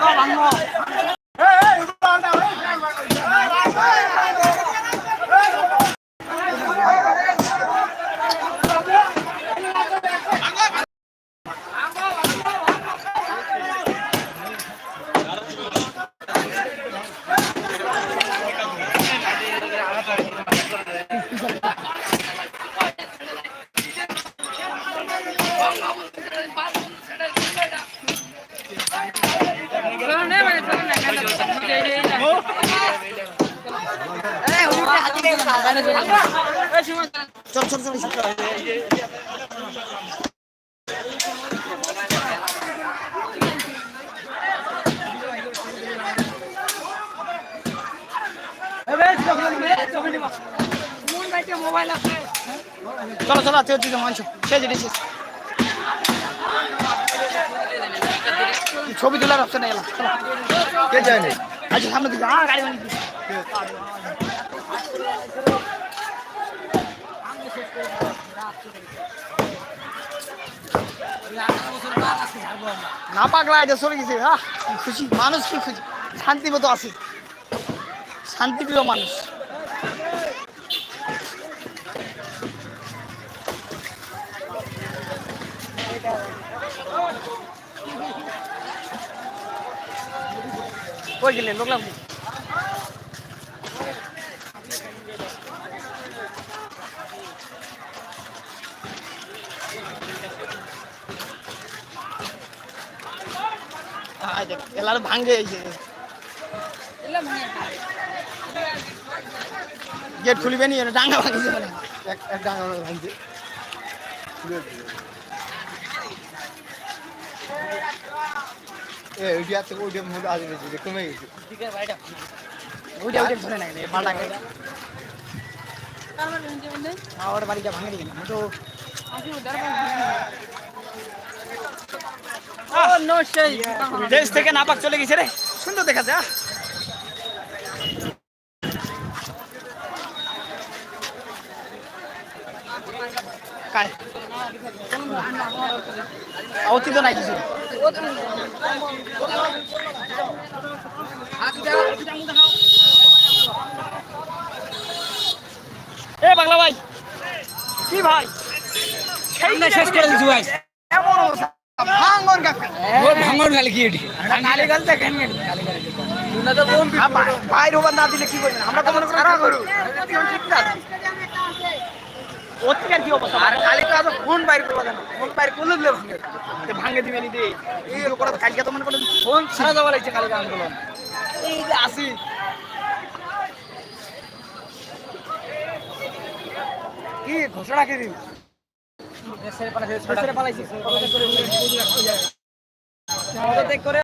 Vamos, vamos. চল চল চল চলো চলো তুই তুই মাংস সে। জিনিস ছবি তোলার অপশন এলাম। চলো। কে যায়নি আচ্ছা সামনে দিকে হ্যাঁ গাড়ি দিচ্ছি। না পাগলা এটা চলে গেছে কি খুশি, মানুষ কি খুশি? শান্তি মতো আছে। শান্তিপ্রিয় মানুষ। কই গেলেন? লোক লাগবে আয় দেখ, এলার ভাঙ্গে গেট খুলিবে নি ডাঙ্গা ভাঙিছে মানে। এক এক ডাঙা ভাঙছে। ওইটা থেকে কমে গেছে। ওইটা ওইটা ধরে নাই রে পাল্টা করে আমার বাড়িটা ভাঙে দিই না তো দেশ থেকে নাপাক চলে গেছে রে। সুন্দর দেখা যায় काय অচিত নাই কিছু এ বাংলা ভাই। কি ভাই? সেই শেষ করে দিছি ভাই। এমন অবস্থা। ভাঙন কাকা ও ভাঙন গালি কি এটি? গালি গালি তা কেন গালি আমরা তো মনে করি খারাপ অত্যাচার কি অবস্থা? আর কালি তো ফোন বাইর করবা কেন? ফোন বাইর করলে দিলে ভাঙে। তে ভাঙে দিবেন দে এই লোকরা কালকে তো মনে করেন ফোন ছাড়া যাওয়া লাগছে কালকে আন্দোলন। এই যে আসি। কি ঘোষণা কি দিন পালাইছে দেশের পালাইছে। করে